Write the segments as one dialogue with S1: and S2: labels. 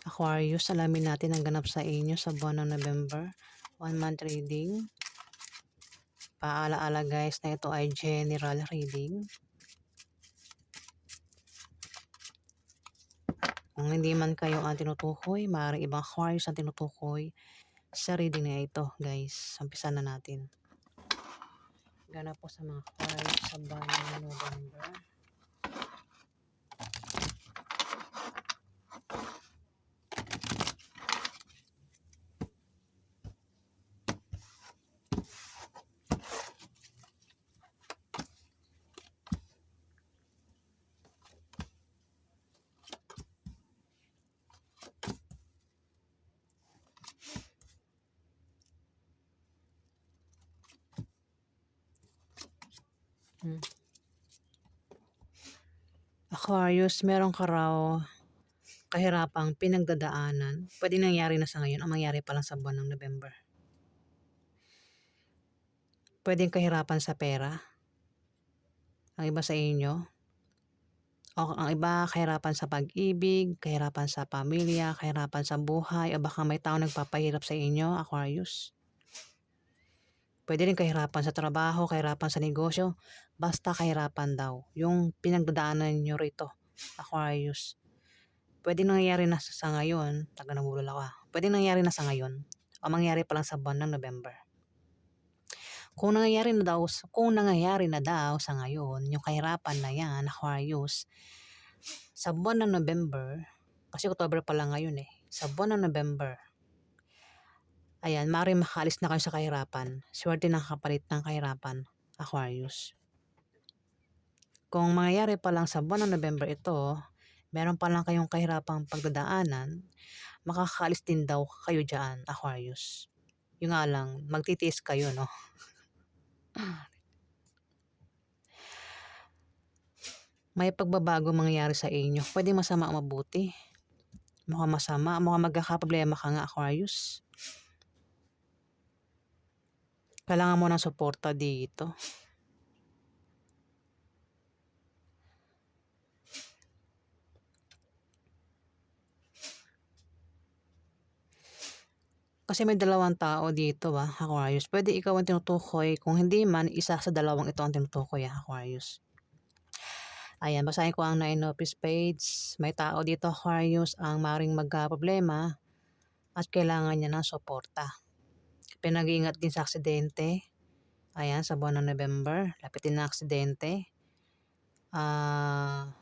S1: Aquarius, alamin natin ang ganap sa inyo sa buwan ng November. One month reading. Paalaala guys na ito ay general reading. Kung hindi man kayo ang tinutukoy, maaaring ibang Aquarius ang tinutukoy sa reading na ito guys. Umpisa na natin. Ganap po sa mga Aquarius sa buwan ng November. Hmm. Aquarius, meron ka raw kahirapang pinagdadaanan. Pwede nangyari na sa ngayon o mangyari pa lang sa buwan ng November. Pwedeng kahirapan sa pera. Ang iba sa inyo. O ang iba kahirapan sa pag-ibig, kahirapan sa pamilya, kahirapan sa buhay, o baka may tao nagpapahirap sa inyo, Aquarius. Pwede rin kahirapan sa trabaho, kahirapan sa negosyo, basta kahirapan daw. Yung pinagdadaanan nyo rito, Aquarius. Pwede nangyayari na sa ngayon, taga nabulol ako ah. Pwede nangyayari na sa ngayon, o mangyari pa lang sa buwan ng November. Kung nangyayari na daw, kung nangyayari na daw sa ngayon, yung kahirapan na yan, Aquarius, sa buwan ng November, kasi October pa lang ngayon eh, sa buwan ng November, ayan, maaaring makaalis na kayo sa kahirapan. Swerte ng kapalit ng kahirapan, Aquarius. Kung mangyayari pa lang sa buwan ng November ito, meron pa lang kayong kahirapang pagdadaanan, makakaalis din daw kayo dyan, Aquarius. Yung nga lang, magtitiis kayo, no? May pagbabago mangyayari sa inyo. Pwede masama o mabuti. Mukhang masama. Mukhang magkakaproblema ka nga, Aquarius. Kailangan mo ng suporta dito. Kasi may dalawang tao dito ah, Aquarius. Pwede ikaw ang tinutukoy. Kung hindi man, isa sa dalawang ito ang tinutukoy ah, Aquarius. Ayan, basahin ko ang Nine of Spades. May tao dito, Aquarius, ang maring magka-problema at kailangan niya ng suporta. Pinag-iingat din sa aksidente. Ayan, sa buwan ng November. Lapitin na aksidente. Ah...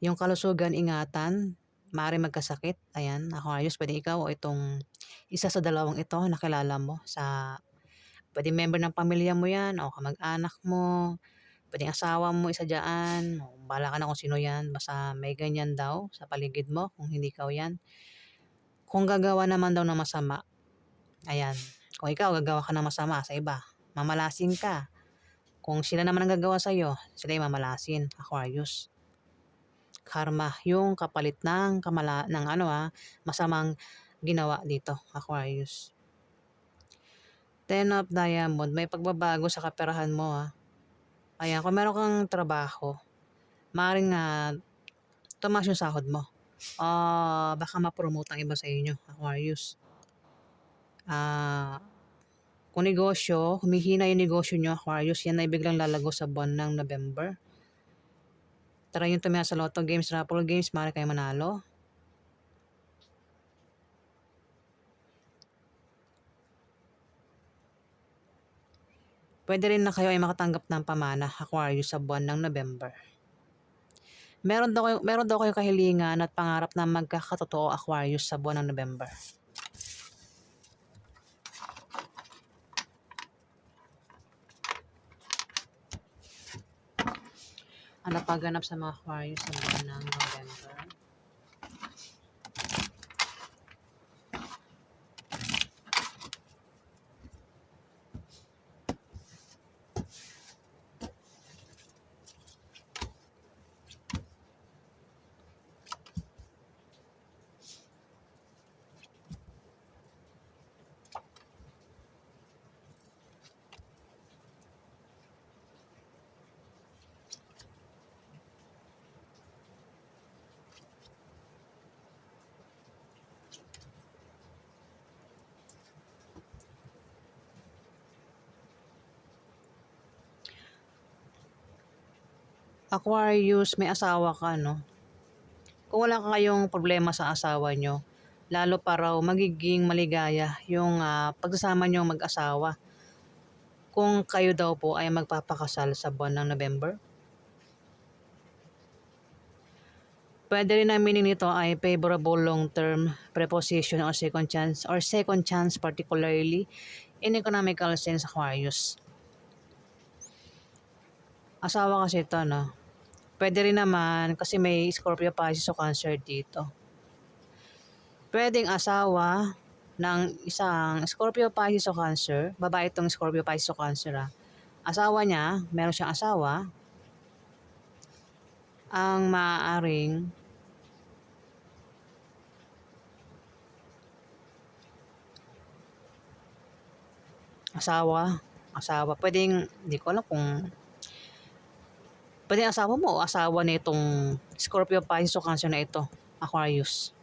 S1: yung kalusugan, ingatan maaari magkasakit. Ayan, Aquarius, pwede ikaw o itong isa sa dalawang ito na kilala mo sa pwede member ng pamilya mo yan o kamag-anak mo, pwede asawa mo isa dyan, o bala ka na kung sino yan, basta may ganyan daw sa paligid mo kung hindi ikaw yan. Kung gagawa naman daw ng masama, ayan, kung ikaw gagawa ka ng masama sa iba, mamalasin ka. Kung sila naman ang gagawa sa'yo, sila yung mamalasin, Aquarius karma, yung kapalit ng kamala ng ano ah, masamang ginawa dito, Aquarius. Ten of Diamond, may pagbabago sa kaperahan mo ah. Ayan, kung meron kang trabaho, maaaring na uh, yung sahod mo. Uh, baka ma-promote ang iba sa inyo, Aquarius. Uh, kung negosyo, humihina yung negosyo nyo, Aquarius, yan ay biglang lalago sa buwan ng November. Tara yung tumaya sa Lotto Games, Raffle Games, mara kayo manalo. Pwede rin na kayo ay makatanggap ng pamana, Aquarius, sa buwan ng November. Meron daw, meron daw kayong kahilingan at pangarap na magkakatotoo Aquarius sa buwan ng November. ang napaganap sa mga Aquarius sa buwan ng November. Aquarius, may asawa ka, no? Kung wala kayong problema sa asawa nyo, lalo pa raw magiging maligaya yung ah, pagsasama nyo mag-asawa. Kung kayo daw po ay magpapakasal sa buwan ng November. Pwede rin meaning nito ay favorable long-term preposition or second chance or second chance particularly in economical sense Aquarius. Asawa kasi ito, no? Pwede rin naman kasi may Scorpio Pisces o Cancer dito. Pwedeng asawa ng isang Scorpio Pisces o Cancer, babae itong Scorpio Pisces o Cancer ah. Asawa niya, meron siyang asawa, ang maaaring asawa, asawa, pwedeng, hindi ko alam kung pwedeng asawa mo o asawa na itong Scorpio Pisces o Cancer na ito, Aquarius.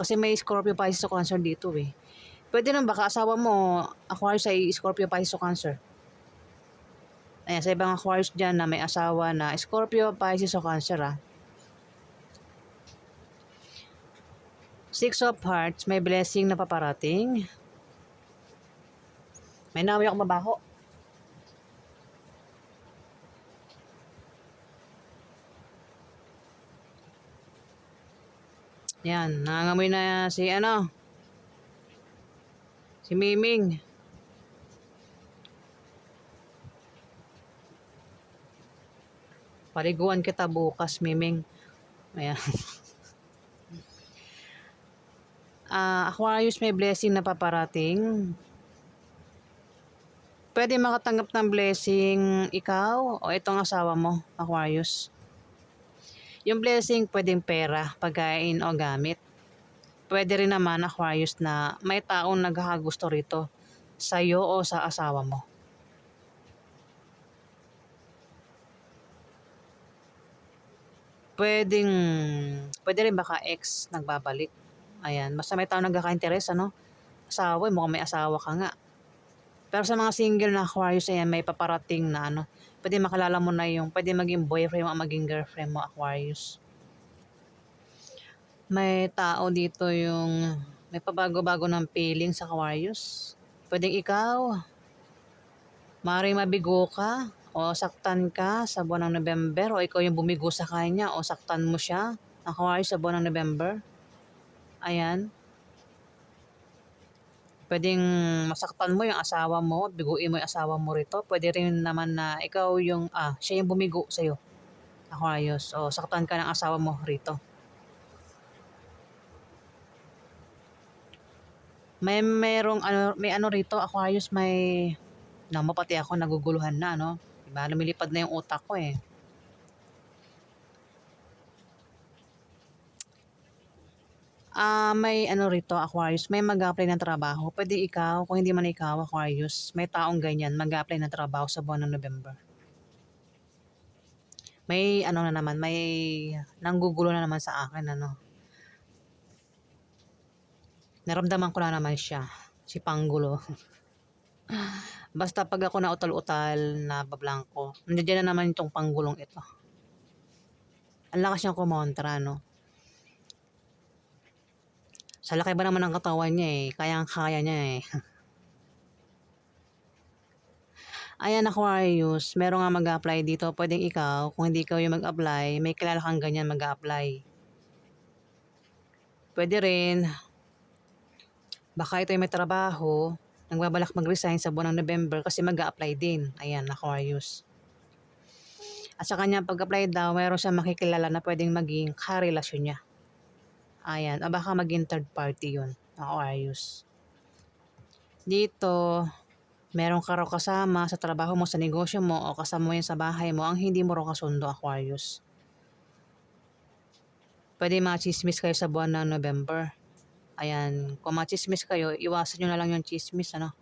S1: Kasi may Scorpio Pisces o Cancer dito eh. Pwede naman baka asawa mo, Aquarius ay Scorpio Pisces o Cancer. Ayan, sa ibang Aquarius dyan na may asawa na Scorpio, Pisces o Cancer ah. Six of Hearts, may blessing na paparating. May nawi ako mabaho. Yan, nangangamoy na si ano, si Miming. Paliguan kita bukas, Miming. Ayan. Ah, Aquarius may blessing na paparating. Pwede makatanggap ng blessing ikaw o itong asawa mo, Aquarius. Yung blessing pwedeng pera, pagkain o gamit. Pwede rin naman Aquarius na may taong nagkakagusto rito sa iyo o sa asawa mo. Pwedeng, pwede rin baka ex nagbabalik. Ayan, basta may taong nagkaka-interest, ano? Asawa, eh, mukhang may asawa ka nga. Pero sa mga single na Aquarius, ayan, may paparating na ano. Pwede makalala mo na yung, pwede maging boyfriend mo, maging girlfriend mo, Aquarius. May tao dito yung, may pabago-bago ng feeling sa Aquarius. Pwedeng ikaw, maaaring mabigo ka, o saktan ka sa buwan ng November, o ikaw yung bumigo sa kanya, o saktan mo siya, Aquarius, sa buwan ng November. Ayan. Pwedeng masaktan mo yung asawa mo, biguin mo yung asawa mo rito. Pwede rin naman na ikaw yung, ah, siya yung bumigo sa'yo. Aquarius. O saktan ka ng asawa mo rito. May merong ano, may ano rito, Aquarius, may, na pati ako naguguluhan na, no? Diba? Lumilipad na yung utak ko eh. Ah, may ano rito, Aquarius, may mag-apply ng trabaho. Pwede ikaw, kung hindi man ikaw, Aquarius, may taong ganyan, mag-apply ng trabaho sa buwan ng November. May ano na naman, may nanggugulo na naman sa akin, ano. Naramdaman ko na naman siya, si Panggulo. Basta pag ako na utal-utal na bablangko, nandiyan na naman itong panggulong ito. Ang lakas niyang kumontra, no? Sa laki ba naman ng katawan niya eh, kayang-kaya niya eh. Ayan Aquarius, meron nga mag-apply dito. Pwedeng ikaw, kung hindi ikaw yung mag-apply, may kilala kang ganyan mag-apply. Pwede rin, baka ito yung may trabaho, nagbabalak mag-resign sa buwan ng November kasi mag-apply din. Ayan, Aquarius. At sa kanya pag-apply daw, mayroon siyang makikilala na pwedeng maging karelasyon niya. Ayan, o baka maging third party yun, Aquarius. Dito, meron ka raw kasama sa trabaho mo, sa negosyo mo, o kasama mo yan sa bahay mo, ang hindi mo raw kasundo, Aquarius. Pwede mga chismis kayo sa buwan ng November. Ayan, kung mga chismis kayo, iwasan nyo na lang yung chismis, ano.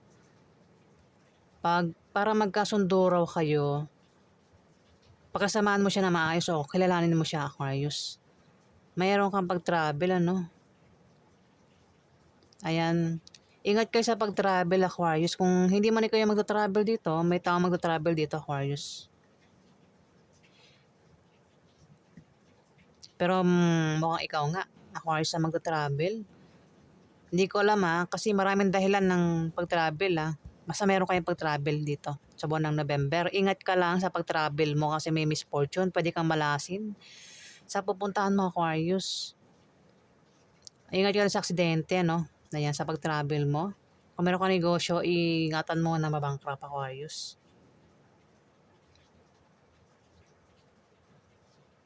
S1: Pag, para magkasundo raw kayo, pagkasamaan mo siya na maayos o kilalanin mo siya, Aquarius mayroon kang pag-travel, ano? Ayan. Ingat kayo sa pag-travel, Aquarius. Kung hindi man kayo mag-travel dito, may tao mag-travel dito, Aquarius. Pero mm, mukhang ikaw nga, Aquarius na magta-travel. Hindi ko alam ah, kasi maraming dahilan ng pag-travel ah. Basta meron kayong pag-travel dito sa buwan ng November. Ingat ka lang sa pag-travel mo kasi may misfortune. Pwede kang malasin. Sa pupuntahan mo, Aquarius. Ingat ka sa aksidente, no? Ayan, sa pag-travel mo. Kung meron ka negosyo, ingatan mo na mabankrupt, Aquarius.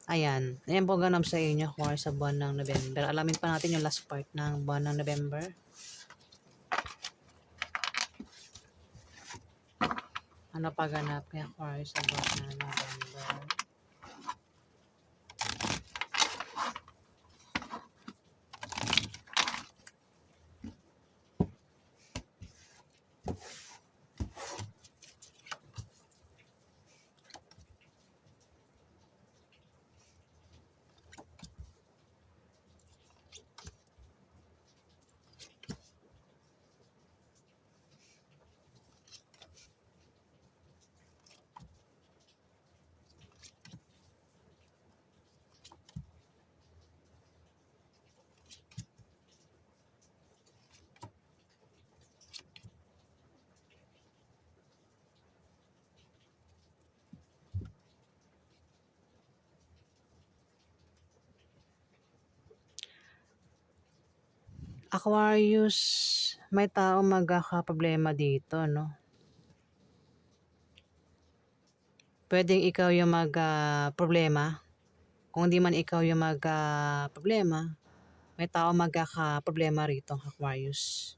S1: Ayan. Ayan po ganap sa inyo, Aquarius, sa buwan ng November. Alamin pa natin yung last part ng buwan ng November. Ano pa ganap kay Aquarius sa buwan ng November? Aquarius, may tao magkakaproblema dito, no? Pwedeng ikaw yung mag-problema. Kung hindi man ikaw yung mag-problema, may tao magkakaproblema rito, Aquarius.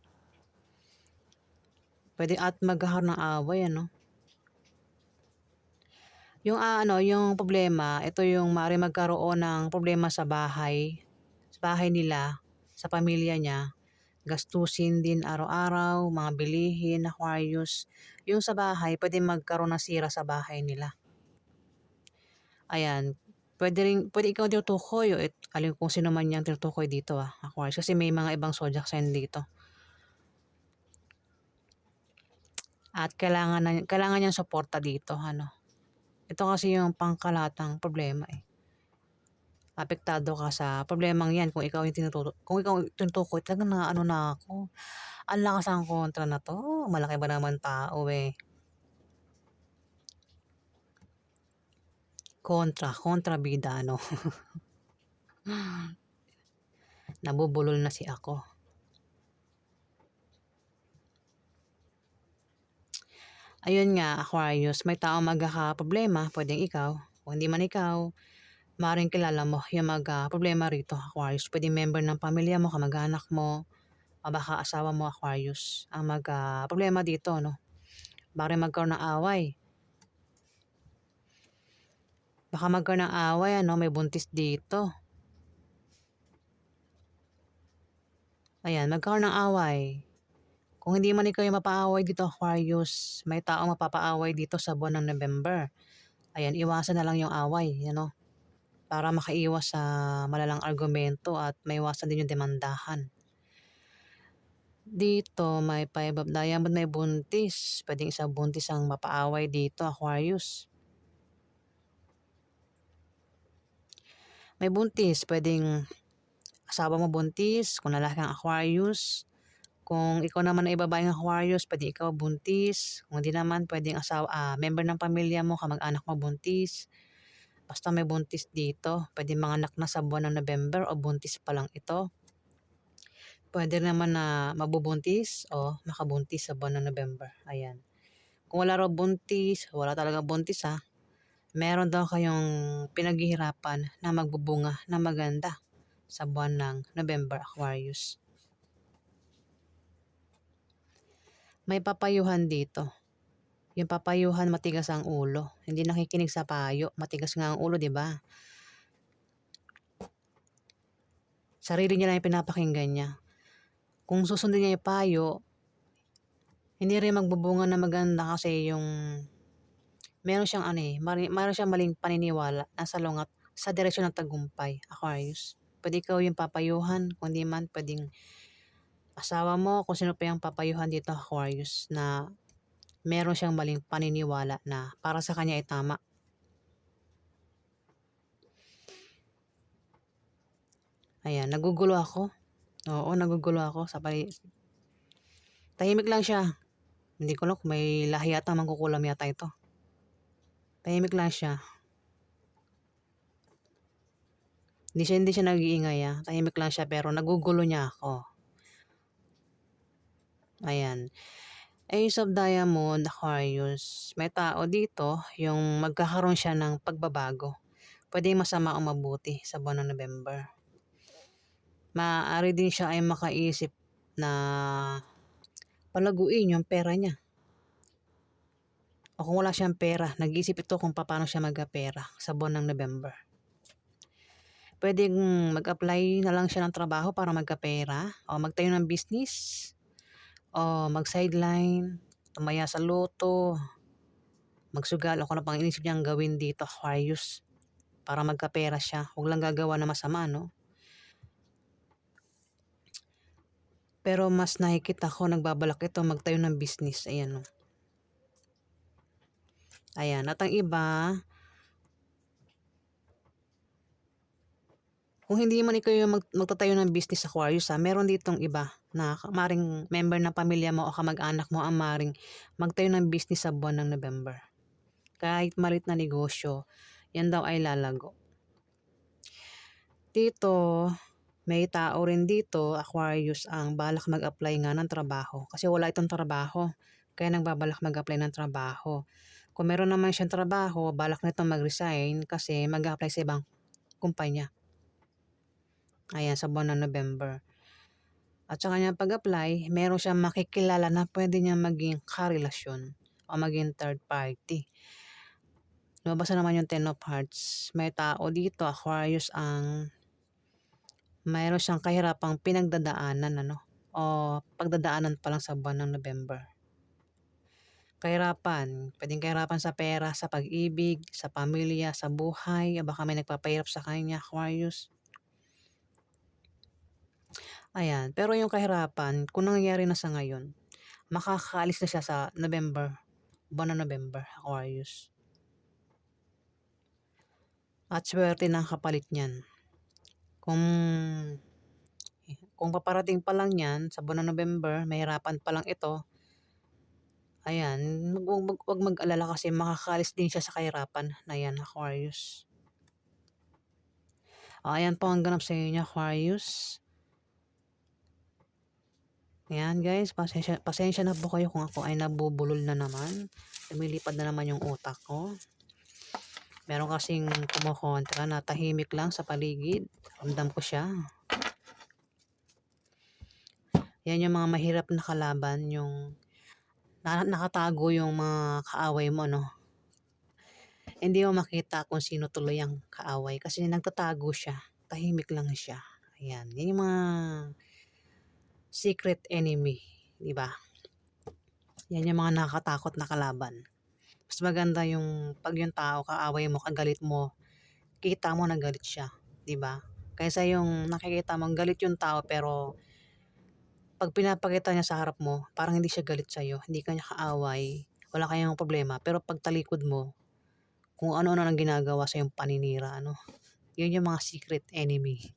S1: Pwede at magkakaroon ng away, ano? Yung ah, ano, yung problema, ito yung mari magkaroon ng problema sa bahay, sa bahay nila, sa pamilya niya. Gastusin din araw-araw, mga bilihin, Aquarius. Yung sa bahay, pwede magkaroon ng sira sa bahay nila. Ayan. Pwede rin, pwede ikaw tinutukoy it, alin kung sino man yung tinutukoy dito ah, Aquarius. Kasi may mga ibang zodiac sign dito. At kailangan, na, kailangan niyang suporta dito, ano. Ito kasi yung pangkalatang problema eh. Apektado ka sa problemang yan kung ikaw yung tinutukoy, kung ikaw yung tinutukoy, talagang na ano na ako. Ang lakas ang kontra na to. Malaki ba naman tao eh. Kontra, kontra bida ano. Nabubulol na si ako. Ayun nga, Aquarius, may tao magkakaproblema, pwedeng ikaw, kung hindi man ikaw, maaaring kilala mo yung mag-problema rito, Aquarius. Pwedeng member ng pamilya mo, kamag-anak mo, o baka asawa mo, Aquarius, ang mag-problema dito, no? Baka magkaroon ng away. Baka magkaroon ng away, ano, may buntis dito. Ayan, magkaroon ng away. Kung hindi man ikaw yung mapaaway dito, Aquarius, may tao mapapaaway dito sa buwan ng November. Ayan, iwasan na lang yung away, you know, para makaiwas sa malalang argumento at may iwasan din yung demandahan. Dito, may five of diamond, may buntis. Pwedeng isang buntis ang mapaaway dito, Aquarius. May buntis, pwedeng asawa mo buntis, kung lalaki ang Aquarius, kung ikaw naman ay babae ng Aquarius, pwede ikaw buntis. Kung hindi naman, pwedeng asawa, ah, member ng pamilya mo, kamag-anak mo buntis. Basta may buntis dito. Pwede mga anak na sa buwan ng November o buntis pa lang ito. Pwede naman na mabubuntis o makabuntis sa buwan ng November. Ayan. Kung wala raw buntis, wala talaga buntis ha. Meron daw kayong pinaghihirapan na magbubunga na maganda sa buwan ng November Aquarius. May papayuhan dito. Yung papayuhan matigas ang ulo. Hindi nakikinig sa payo. Matigas nga ang ulo, di ba? Sarili niya lang yung pinapakinggan niya. Kung susundin niya yung payo, hindi rin magbubunga na maganda kasi yung meron siyang ano eh, meron siyang maling paniniwala na salungat sa direksyon ng tagumpay, Aquarius. Pwede ikaw yung papayuhan, kundi man pwedeng asawa mo, kung sino pa yung papayuhan dito, Aquarius, na meron siyang maling paniniwala na para sa kanya ay tama. Ayan, nagugulo ako. Oo, nagugulo ako sa pali tahimik lang siya. Hindi ko alam kung may lahi yata mangkukulam yata ito. Tahimik lang siya. Hindi siya hindi siya nag-iingay, ah, tahimik lang siya pero nagugulo niya ako. Ayan. Ace of Diamond, Aquarius, may tao dito yung magkakaroon siya ng pagbabago. Puwedeng masama o mabuti sa buwan ng November. Maaari din siya ay makaisip na palaguin yung pera niya. O kung wala siyang pera, nag-iisip ito kung papaano siya magkapera sa buwan ng November. Puwedeng mag-apply na lang siya ng trabaho para magkapera o magtayo ng business o mag-sideline, tumaya sa loto, magsugal o kung ano pang inisip niyang gawin dito, Aquarius, para magkapera siya. Huwag lang gagawa ng masama, 'no? Pero mas nakikita ko nagbabalak ito magtayo ng business, ayan, oh. Ayan, at ang iba kung hindi man ikaw yung mag magtatayo ng business, Aquarius, ah, meron ditong iba na maaaring member ng pamilya mo o kamag-anak mo ang maaaring magtayo ng business sa buwan ng November. Kahit maliit na negosyo, yan daw ay lalago. Dito, may tao rin dito, Aquarius, ang balak mag-apply nga ng trabaho kasi wala itong trabaho kaya nagbabalak mag-apply ng trabaho. Kung meron naman siyang trabaho, balak nitong mag-resign kasi mag-a-apply sa ibang kumpanya. Ayan, sa buwan ng November. At sa kanyang pag-apply, meron siyang makikilala na puwede niyang maging karelasyon o maging third party. Lumabas na naman yung Ten of Hearts. May tao dito, Aquarius, ang mayroon siyang kahirapang pinagdadaanan, ano, o pagdadaanan pa lang sa buwan ng November. Kahirapan, puwedeng kahirapan sa pera, sa pag-ibig, sa pamilya, sa buhay, baka may nagpapahirap sa kanya, Aquarius. Ayan, pero yung kahirapan kung nangyayari na sa ngayon, makakaalis na siya sa November, buwan ng November, Aquarius. At swerte ng kapalit niyan. Kung kung paparating pa lang yan sa buwan ng November, mahirapan pa lang ito, ayan, wag wag mag-alala kasi makakaalis din siya sa kahirapan na yan, Aquarius. O ayan po ang ganap sa inyo, Aquarius. Ayan guys, pasensya pasensya na po kayo kung ako ay nabubulol na naman. Lumilipad na naman yung utak ko. Meron kasing kumokontra na tahimik lang sa paligid. Ramdam ko siya. Yan yung mga mahirap na kalaban, yung na nakatago yung mga kaaway mo, no? Hindi mo makita kung sino tuloy ang kaaway kasi nagtatago siya. Tahimik lang siya. Ayan, yan yung mga secret enemy, 'di ba? Yan yung mga nakakatakot na kalaban. Mas maganda yung 'pag yung tao kaaway mo, kagalit mo, kita mo na galit siya, 'di ba? Kaysa yung nakikita mong galit yung tao pero 'pag pinapakita niya sa harap mo, parang hindi siya galit sa'yo, hindi ka niya kaaway, wala kayong problema, pero 'pag talikod mo, kung ano-ano ang ginagawa sa'yong paninira, ano? Yun yung mga secret enemy.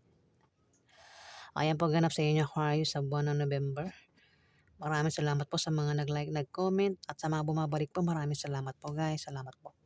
S1: Ayan po ganap sa inyo, Aquarius, sa buwan ng November. Maraming salamat po sa mga nag-like, nag-comment, at sa mga bumabalik po, maraming salamat po guys. Salamat po.